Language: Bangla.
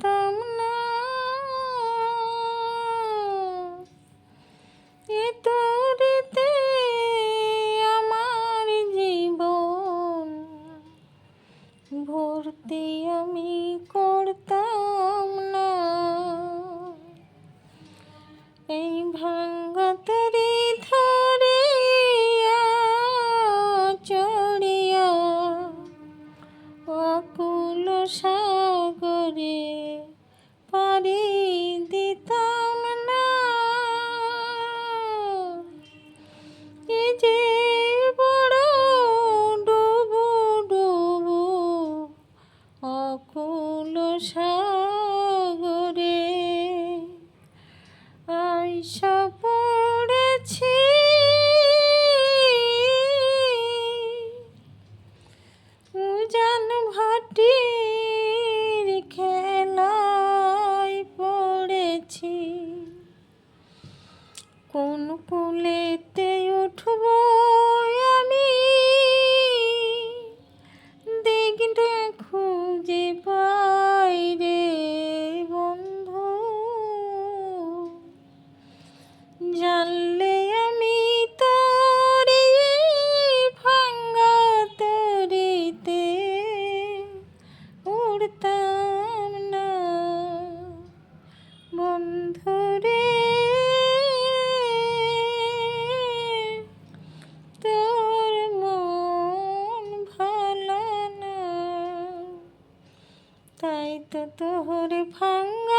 করতাম না। এ তোরিতে আমার জীবন। ভর্তি আমি করতাম না। সাগরে আইসা পড়েছি। উজান ভাটির খেলায় পড়েছি। কোন কুলেতে উঠব আমি? দিকটা খুঁজে পাই তোর মন ভালো না। তাই তো তোহরে ভাঙ্গা